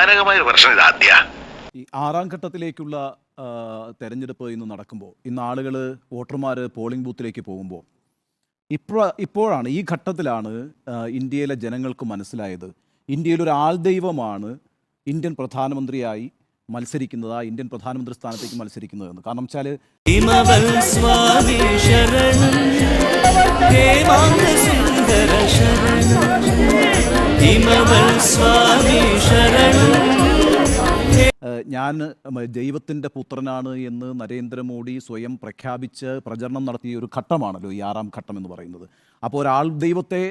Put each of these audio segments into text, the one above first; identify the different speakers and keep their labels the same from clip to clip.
Speaker 1: ഭയാനകമായ ഒരു പ്രശ്നം ഇത് ആദ്യ.
Speaker 2: ഈ ആറാം ഘട്ടത്തിലേക്കുള്ള തെരഞ്ഞെടുപ്പ് ഇന്ന് നടക്കുമ്പോൾ ഇന്ന് ആളുകൾ വോട്ടർമാർ പോളിംഗ് ബൂത്തിലേക്ക് പോകുമ്പോൾ ഇപ്പോൾ ഇപ്പോഴാണ് ഈ ഘട്ടത്തിലാണ് ഇന്ത്യയിലെ ജനങ്ങൾക്ക് മനസ്സിലായത്. ഇന്ത്യയിൽ ഒരു ആൾദൈവമാണ് ഇന്ത്യൻ പ്രധാനമന്ത്രിയായി മത്സരിക്കുന്നത് ആ ഇന്ത്യൻ പ്രധാനമന്ത്രി സ്ഥാനത്തേക്ക് മത്സരിക്കുന്നതെന്ന് കാരണം വെച്ചാൽ
Speaker 3: ഹിമവൽ സ്വാമി
Speaker 2: ഞാൻ ദൈവത്തിന്റെ പുത്രനാണ് എന്ന് നരേന്ദ്രമോദി സ്വയം പ്രഖ്യാപിച്ച് പ്രചരണം നടത്തിയ ഒരു ഘട്ടമാണല്ലോ ഈ ആറാം ഘട്ടം എന്ന് പറയുന്നത്. അപ്പോൾ ഒരാൾ ദൈവത്തെ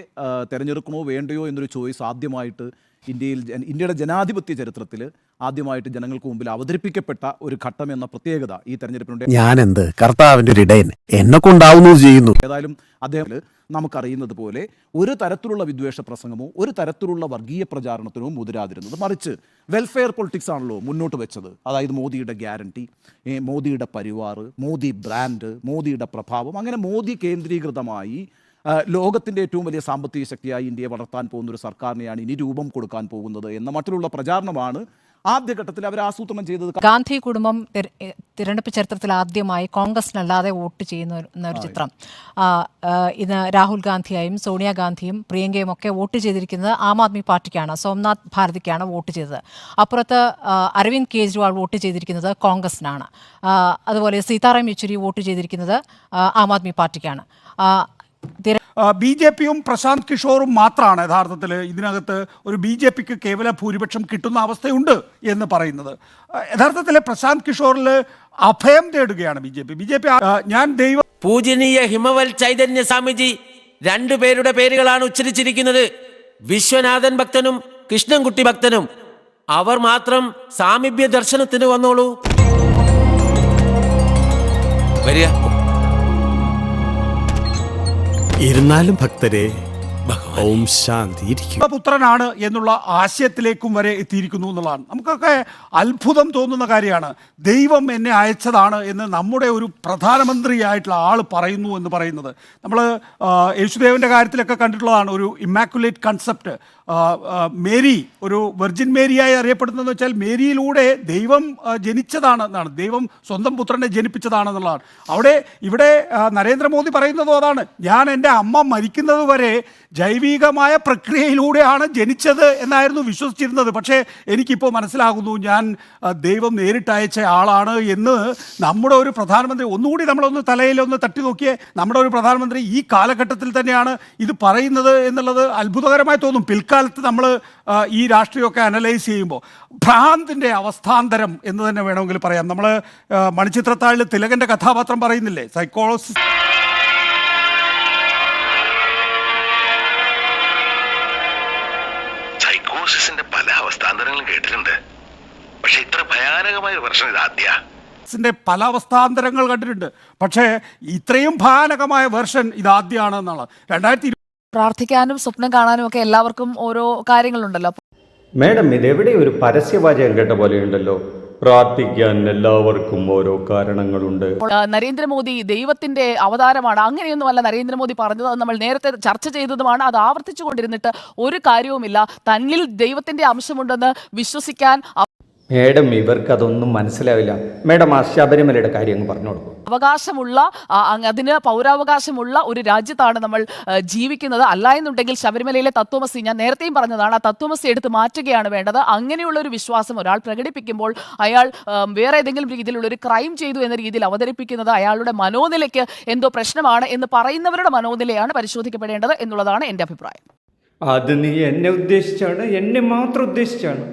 Speaker 2: തിരഞ്ഞെടുക്കണോ വേണ്ടയോ എന്നൊരു ചോയ്സ് ആദ്യമായിട്ട് ഇന്ത്യയിൽ ഇന്ത്യയുടെ ജനാധിപത്യ ചരിത്രത്തിൽ ആദ്യമായിട്ട് ജനങ്ങൾക്ക് മുമ്പിൽ അവതരിപ്പിക്കപ്പെട്ട ഒരു ഘട്ടം എന്ന പ്രത്യേകത ഈ തെരഞ്ഞെടുപ്പിനുണ്ട്.
Speaker 4: ഞാനെന്ത്? കർത്താവിന്റെ ഒരു ഇടയൻ എന്നെ കൊണ്ടാവുന്നു ചെയ്യുന്നു.
Speaker 2: ഏതായാലും അദ്ദേഹം നമുക്കറിയുന്നത് പോലെ ഒരു തരത്തിലുള്ള വിദ്വേഷ പ്രസംഗമോ ഒരു തരത്തിലുള്ള വർഗീയ പ്രചാരണത്തിനോ മുതിരാതിരുന്നത് മറിച്ച് വെൽഫെയർ പൊളിറ്റിക്സ് ആണല്ലോ മുന്നോട്ട് വെച്ചത്. അതായത് മോദിയുടെ ഗ്യാരണ്ടി മോദിയുടെ പരിവാർ മോദി ബ്രാൻഡ് മോദിയുടെ പ്രഭാവം അങ്ങനെ മോദി കേന്ദ്രീകൃതമായി ലോകത്തിന്റെ ഏറ്റവും വലിയ സാമ്പത്തിക ശക്തിയായി ഇന്ത്യയെ വളർത്താൻ പോകുന്ന ഒരു സർക്കാരിനെയാണ് ഇനി രൂപം കൊടുക്കാൻ പോകുന്നത് എന്ന മറ്റുള്ള പ്രചാരണമാണ് ആദ്യഘട്ടത്തിൽ അവർ ആസൂത്രണം ചെയ്തത്
Speaker 5: ഗാന്ധി കുടുംബം തിരഞ്ഞെടുപ്പ് ചരിത്രത്തിൽ ആദ്യമായി കോൺഗ്രസിനല്ലാതെ വോട്ട് ചെയ്യുന്ന ഒരു- ചിത്രം. ഇന്ന് ഇത് രാഹുൽ ഗാന്ധിയായും സോണിയാഗാന്ധിയും പ്രിയങ്കയും ഒക്കെ വോട്ട് ചെയ്തിരിക്കുന്നത് ആം ആദ്മി പാർട്ടിക്കാണ് സോംനാഥ് ഭാരതിക്കാണ് വോട്ട് ചെയ്തത്. അപ്പുറത്ത് അരവിന്ദ് കെജ്രിവാൾ വോട്ട് ചെയ്തിരിക്കുന്നത് കോൺഗ്രസിനാണ്. അതുപോലെ സീതാറാം യെച്ചൂരി വോട്ട് ചെയ്തിരിക്കുന്നത് ആം ആദ്മി പാർട്ടിക്കാണ്.
Speaker 6: ബി ജെ പിയും പ്രശാന്ത് കിഷോറും മാത്രമാണ് യഥാർത്ഥത്തിൽ ഇതിനകത്ത് ഒരു ബി ജെ പിക്ക് കേവല ഭൂരിപക്ഷം കിട്ടുന്ന അവസ്ഥയുണ്ട് എന്ന് പറയുന്നത്. യഥാർത്ഥത്തിൽ പ്രശാന്ത് കിഷോറിൽ അഭയം തേടുകയാണ് B J P. B J P ഞാൻ ദൈവം
Speaker 3: പൂജനീയ ഹിമവൽ ചൈതന്യ സ്വാമിജി രണ്ടുപേരുടെ പേരുകളാണ് ഉച്ചരിച്ചിരിക്കുന്നത്. വിശ്വനാഥൻ ഭക്തനും കൃഷ്ണൻകുട്ടി ഭക്തനും. അവർ മാത്രം സാമീപ്യ ദർശനത്തിന് വന്നോളൂ.
Speaker 4: ഇരുന്നാലും ഭക്തരെ ഓം ശാന്തി
Speaker 6: പുത്രനാണ് എന്നുള്ള ആശയത്തിലേക്കും വരെ എത്തിയിരിക്കുന്നു എന്നുള്ളതാണ്. നമുക്കൊക്കെ അത്ഭുതം തോന്നുന്ന കാര്യമാണ്. ദൈവം എന്നെ അയച്ചതാണ് എന്ന് നമ്മുടെ ഒരു പ്രധാനമന്ത്രിയായിട്ടുള്ള ആൾ പറയുന്നു എന്ന് പറയുന്നത്. നമ്മൾ യേശുദേവന്റെ കാര്യത്തിലൊക്കെ കണ്ടിട്ടുള്ളതാണ് ഒരു ഇമാക്കുലേറ്റ് കൺസെപ്റ്റ്. മേരി ഒരു വെർജിൻ മേരിയായി അറിയപ്പെടുന്നതെന്ന് വെച്ചാൽ മേരിയിലൂടെ ദൈവം ജനിച്ചതാണ് എന്നാണ്. ദൈവം സ്വന്തം പുത്രനെ ജനിപ്പിച്ചതാണെന്നുള്ളതാണ്. അവിടെ ഇവിടെ നരേന്ദ്രമോദി പറയുന്നതും അതാണ്. ഞാൻ എന്റെ അമ്മ മരിക്കുന്നത് വരെ ജൈവികമായ പ്രക്രിയയിലൂടെയാണ് ജനിച്ചത് എന്നായിരുന്നു വിശ്വസിച്ചിരുന്നത്. പക്ഷേ എനിക്കിപ്പോൾ മനസ്സിലാകുന്നു ഞാൻ ദൈവം നേരിട്ടയച്ച ആളാണ് എന്ന് നമ്മുടെ ഒരു പ്രധാനമന്ത്രി ഒന്നുകൂടി നമ്മളൊന്ന് തലയിലൊന്ന് തട്ടി നോക്കിയേ നമ്മുടെ ഒരു പ്രധാനമന്ത്രി ഈ കാലഘട്ടത്തിൽ തന്നെയാണ് ഇത് പറയുന്നത് എന്നുള്ളത് അത്ഭുതകരമായി തോന്നും. പിൽക്കാലത്ത് നമ്മൾ ഈ രാഷ്ട്രീയമൊക്കെ അനലൈസ് ചെയ്യുമ്പോൾ ഭ്രാന്തിന്റെ അവസ്ഥാന്തരം എന്ന് തന്നെ വേണമെങ്കിൽ പറയാം. നമ്മൾ മണിച്ചിത്രത്താഴിൽ തിലകന്റെ കഥാപാത്രം പറയുന്നില്ലേ? സൈക്കോളജിസ്റ്റ്
Speaker 1: സൈക്കോസിന്റെ പല അവസ്ഥാന്തരങ്ങളും കേട്ടിട്ടുണ്ട്. പക്ഷെ ഇത്ര ഭയാനകമായ
Speaker 6: ന്റെ പല അവസ്ഥാന്തരങ്ങൾ കണ്ടിട്ടുണ്ട്. പക്ഷേ ഇത്രയും ഭയാനകമായ വെർഷൻ ഇതാദ്യമാണ് എന്നുള്ളത് രണ്ടായിരത്തി
Speaker 7: പ്രാർത്ഥിക്കാനും സ്വപ്നം കാണാനും ഒക്കെ എല്ലാവർക്കും ഓരോ കാര്യങ്ങളുണ്ടല്ലോ.
Speaker 8: മേഡം ഇതെവിടെ ഒരു പരസ്യവാചകം കേട്ട പോലെയുണ്ടല്ലോ? പ്രാർത്ഥിക്കാൻ എല്ലാവർക്കും ഓരോ കാരണങ്ങളുണ്ട്.
Speaker 7: നരേന്ദ്രമോദി ദൈവത്തിന്റെ അവതാരമാണ്. അങ്ങനെയൊന്നുമല്ല നരേന്ദ്രമോദി പറഞ്ഞത്. അത് നമ്മൾ നേരത്തെ ചർച്ച ചെയ്തതുമാണ്. അത് ആവർത്തിച്ചു കൊണ്ടിരുന്നിട്ട് ഒരു കാര്യവുമില്ല. തന്നിൽ ദൈവത്തിന്റെ അംശമുണ്ടെന്ന് വിശ്വസിക്കാൻ
Speaker 8: മേഡം ഇവർക്ക് അതൊന്നും മനസ്സിലാവില്ല. മേഡം ആ ശബരിമലയുടെ കാര്യം അങ്ങ് പറഞ്ഞു കൊടുക്കും.
Speaker 7: അവകാശമുള്ള അതിന് പൗരാവകാശമുള്ള ഒരു രാജ്യത്താണ് നമ്മൾ ജീവിക്കുന്നത്. അല്ല എന്നുണ്ടെങ്കിൽ ശബരിമലയിലെ തത്വമസി ഞാൻ നേരത്തെയും പറഞ്ഞതാണ് ആ തത്വമസി എടുത്ത് മാറ്റുകയാണ് വേണ്ടത്. അങ്ങനെയുള്ള ഒരു വിശ്വാസം ഒരാൾ പ്രകടിപ്പിക്കുമ്പോൾ അയാൾ വേറെ ഏതെങ്കിലും രീതിയിലുള്ള ഒരു ക്രൈം ചെയ്തു എന്ന രീതിയിൽ അവതരിപ്പിക്കുന്നത് അയാളുടെ മനോനിലയ്ക്ക് എന്തോ പ്രശ്നമാണ് എന്ന് പറയുന്നവരുടെ മനോനിലയാണ് പരിശോധിക്കപ്പെടേണ്ടത് എന്നുള്ളതാണ് എന്റെ അഭിപ്രായം.
Speaker 8: അത് നീ എന്നെ ഉദ്ദേശിച്ചാണ് എന്നെ മാത്രം ഉദ്ദേശിച്ചാണ്.